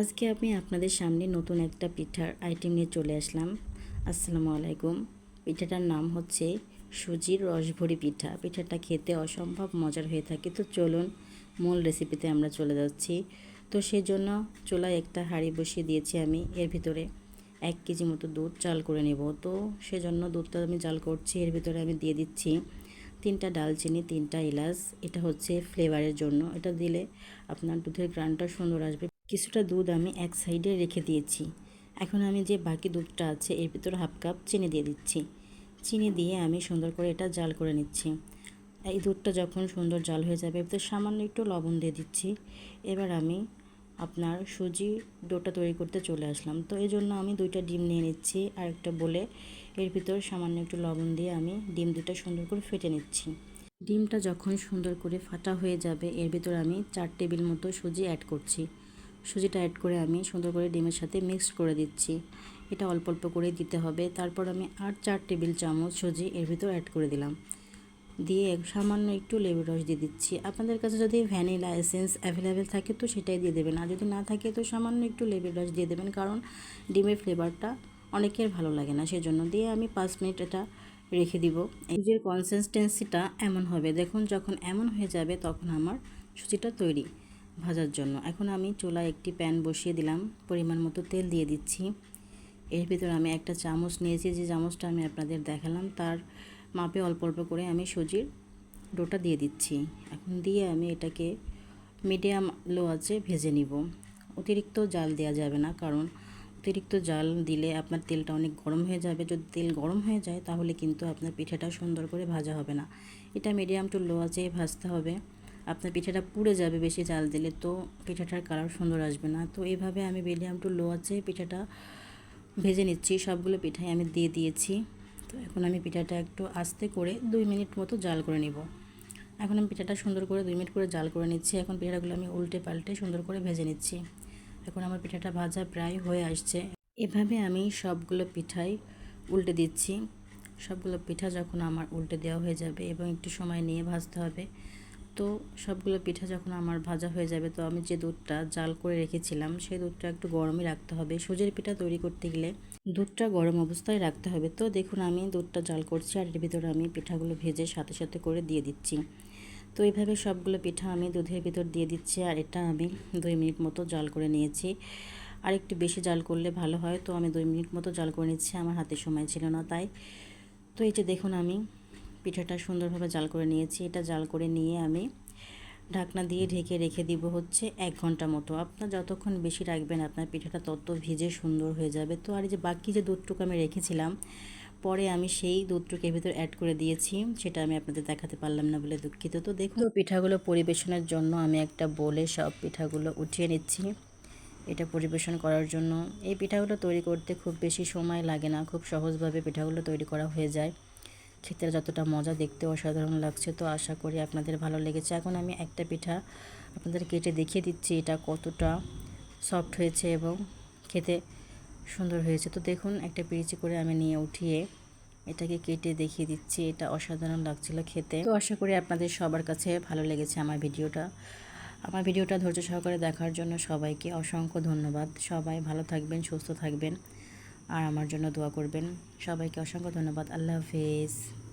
আজকে আমি আপনাদের সামনে নতুন একটা পিঠার আইটেম নিয়ে চলে আসলাম। আসসালামু আলাইকুম। পিঠাটার নাম হচ্ছে সুজির রসভরি পিঠা। পিঠাটা খেতে অসম্ভব মজার হয়ে থাকে। তো চলুন মূল রেসিপিতে আমরা চলে যাচ্ছি। তো সেই জন্য চুলায় একটা হাঁড়ি বসিয়ে দিয়েছি আমি। এর ভিতরে এক কেজি মতো দুধ চাল করে নেব। তো সেজন্য দুধটা আমি জাল করছি। এর ভিতরে আমি দিয়ে দিচ্ছি তিনটা ডালচিনি, তিনটা এলাচ। এটা হচ্ছে ফ্লেভারের জন্য। এটা দিলে আপনার দুধের গ্রানটা সুন্দর আসবে। কিছুটা দুধ আমি এক সাইডে রেখে দিয়েছি। এখন আমি যে বাকি দুধটা আছে, এর ভিতর হাফ কাপ চিনি দিয়ে দিচ্ছি। চিনি দিয়ে আমি সুন্দর করে এটা জাল করে নিচ্ছি। এই দুধটা যখন সুন্দর জাল হয়ে যাবে, এর সামান্য একটু লবণ দিয়ে দিচ্ছি। এবার আমি আপনার সুজি ডোটা তৈরি করতে চলে আসলাম। তো এই জন্য আমি দুইটা ডিম নিয়ে নিচ্ছি, আর একটা বলে এর ভিতর সামান্য একটু লবণ দিয়ে আমি ডিম দুটা সুন্দর করে ফেটে নিচ্ছি। ডিমটা যখন সুন্দর করে ফাটা হয়ে যাবে, এর ভিতর আমি চার টেবিল মতো সুজি অ্যাড করছি। সুজিটা অ্যাড করে আমি সুন্দর করে ডিমের সাথে মিক্সড করে দিচ্ছি। এটা অল্প অল্প করে দিতে হবে। তারপর আমি আর চার টেবিল চামচ সুজি এর ভিতর অ্যাড করে দিলাম। দিয়ে সামান্য একটু লেবুর রস দিয়ে দিচ্ছি। আপনাদের কাছে যদি ভ্যানিলা এসেন্স অ্যাভেলেবেল থাকে তো সেটাই দিয়ে দেবেন। আর যদি না থাকে তো সামান্য একটু লেবুর রস দিয়ে দেবেন। কারণ ডিমের ফ্লেভারটা অনেকের ভালো লাগে না। সেজন্য দিয়ে আমি পাঁচ মিনিট এটা রেখে দিব। সুজির কনসিস্টেন্সিটা এমন হবে। দেখুন, যখন এমন হয়ে যাবে তখন আমার সুজিটা তৈরি। ভাজার জন্য। এখন আমি চুলায় একটি প্যান বসিয়ে দিলাম। পরিমাণ মতো তেল দিয়ে দিচ্ছি। এর ভিতরে আমি একটা চামচ নিয়েছি। যে চামচটা আমি আপনাদের দেখালাম, তার মাপে অল্প অল্প করে আমি সুজির ডোটা দিয়ে দিচ্ছি। এখন দিয়ে আমি এটাকে মিডিয়াম লো আছে ভেজে নিব। অতিরিক্ত জাল দেওয়া যাবে না, কারণ অতিরিক্ত জাল দিলে আপনার তেলটা অনেক গরম হয়ে যাবে। যদি তেল গরম হয়ে যায়, তাহলে কিন্তু আপনার পিঠেটা সুন্দর করে ভাজা হবে না। এটা মিডিয়াম টু লো আছে, ভাজতে হবে। আপনার পিঠাটা পুড়ে যাবে বেশি জাল দিলে, তো পিঠাটার কালার সুন্দর আসবে না। তো এভাবে আমি মিডিয়াম টু লো আছে পিঠাটা ভেজে নিচ্ছি, সবগুলো পিঠাই আমি দিয়ে দিয়েছি। তো এখন আমি পিঠাটা একটু আস্তে করে দুই মিনিট মতো জাল করে নিব। এখন আমি পিঠাটা সুন্দর করে দুই মিনিট করে জাল করে নিচ্ছি। এখন পিঠাগুলো আমি উল্টে পাল্টে সুন্দর করে ভেজে নিচ্ছি। এখন আমার পিঠাটা ভাজা প্রায় হয়ে আসছে। এভাবে আমি সবগুলো পিঠাই উল্টে দিচ্ছি। সবগুলো পিঠা যখন আমার উল্টে দেওয়া হয়ে যাবে এবং একটু সময় নিয়ে ভাজতে হবে তো সবগুলো পিঠা যখন আমার ভাজা হয়ে যাবে, তো আমি যে দুধটা জাল করে রেখেছিলাম, সেই দুধটা একটু গরমই রাখতে হবে। সুজির পিঠা তৈরি করতে গেলে দুধটা গরম অবস্থায় রাখতে হবে। তো দেখুন, আমি দুধটা জাল করছি আর এর ভিতরে আমি পিঠাগুলো ভেজে সাথে সাথে করে দিয়ে দিচ্ছি। তো এইভাবে সবগুলো পিঠা আমি দুধের ভিতর দিয়ে দিচ্ছি আর এটা আমি দুই মিনিট মতো জাল করে নিয়েছি। আর একটু বেশি জাল করলে ভালো হয়। তো আমি দুই মিনিট মতো জাল করে নিচ্ছি। আমার হাতে সময় ছিল না তাই। তো এই যে দেখুন, আমি পিঠাটা সুন্দরভাবে জাল করে নিয়েছি। এটা জাল করে নিয়ে আমি ঢাকনা দিয়ে ঢেকে রেখে দিব হচ্ছে এক ঘণ্টা মতো। আপনার যতক্ষণ বেশি রাখবেন আপনার পিঠাটা তত ভিজে সুন্দর হয়ে যাবে। তো আর যে বাকি যে দুধটুকু আমি রেখেছিলাম, পরে আমি সেই দুধটুকের ভিতর অ্যাড করে দিয়েছি। সেটা আমি আপনাদের দেখাতে পারলাম না বলে দুঃখিত। তো দেখুন পিঠাগুলো পরিবেশনের জন্য আমি একটা বলে সব পিঠাগুলো উঠিয়ে নিচ্ছি। এটা পরিবেশন করার জন্য। এই পিঠাগুলো তৈরি করতে খুব বেশি সময় লাগে না। খুব সহজভাবে পিঠাগুলো তৈরি করা হয়ে যায়। খেতে যতটা মজা দেখতে অসাধারণ লাগছে, তো আশা করি আপনাদের ভালো লেগেছে। এখন আমি একটা পিঠা আপনাদের কেটে দেখিয়ে দিচ্ছি, এটা কতটা সফট হয়েছে এবং খেতে সুন্দর হয়েছে। তো দেখুন, একটা পিরিচি করে আমি নিয়ে উঠিয়ে এটাকে কেটে দেখিয়ে দিচ্ছি, এটা অসাধারণ লাগছিল খেতে। তো আশা করি আপনাদের সবার কাছে ভালো লেগেছে আমার ভিডিওটা। আমার ভিডিওটা ধৈর্য সহকারে দেখার জন্য সবাইকে অসংখ্য ধন্যবাদ। সবাই ভালো থাকবেন, সুস্থ থাকবেন। আর আমার জন্য দোয়া করবেন। সবাইকে অসংখ্য ধন্যবাদ। আল্লাহ হাফেজ।